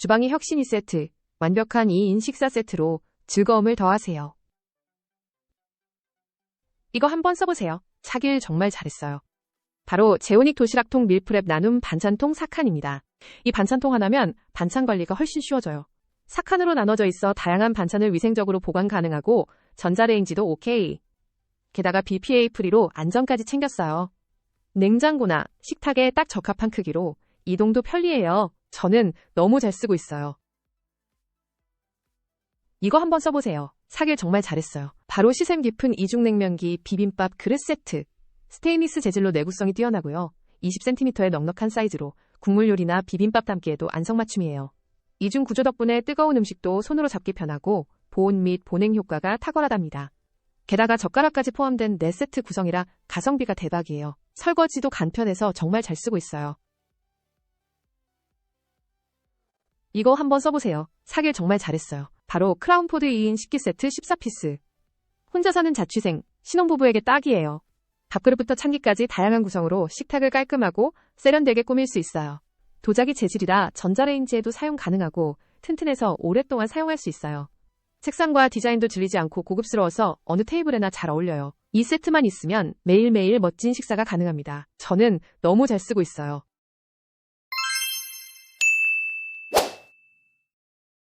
주방이 혁신 2세트, 완벽한 2인 식사 세트로 즐거움을 더하세요. 이거 한번 써보세요. 사길 정말 잘했어요. 바로 제오닉 도시락통 밀프렙 나눔 반찬통 4칸입니다. 이 반찬통 하나면 반찬 관리가 훨씬 쉬워져요. 4칸으로 나눠져 있어 다양한 반찬을 위생적으로 보관 가능하고 전자레인지도 오케이. 게다가 BPA 프리로 안전까지 챙겼어요. 냉장고나 식탁에 딱 적합한 크기로 이동도 편리해요. 저는 너무 잘 쓰고 있어요. 이거 한번 써보세요. 사길 정말 잘했어요. 바로 시샘 깊은 이중냉면기 비빔밥 그릇 세트. 스테인리스 재질로 내구성이 뛰어나고요. 20cm의 넉넉한 사이즈로 국물 요리나 비빔밥 담기에도 안성맞춤이에요. 이중 구조 덕분에 뜨거운 음식도 손으로 잡기 편하고 보온 및 보냉 효과가 탁월하답니다. 게다가 젓가락까지 포함된 4세트 구성이라 가성비가 대박이에요. 설거지도 간편해서 정말 잘 쓰고 있어요. 이거 한번 써보세요. 사길 정말 잘했어요. 바로 크라운포드 2인 식기 세트 14피스. 혼자 사는 자취생, 신혼부부에게 딱이에요. 밥그릇부터 찬기까지 다양한 구성으로 식탁을 깔끔하고 세련되게 꾸밀 수 있어요. 도자기 재질이라 전자레인지에도 사용 가능하고 튼튼해서 오랫동안 사용할 수 있어요. 색상과 디자인도 질리지 않고 고급스러워서 어느 테이블에나 잘 어울려요. 이 세트만 있으면 매일매일 멋진 식사가 가능합니다. 저는 너무 잘 쓰고 있어요.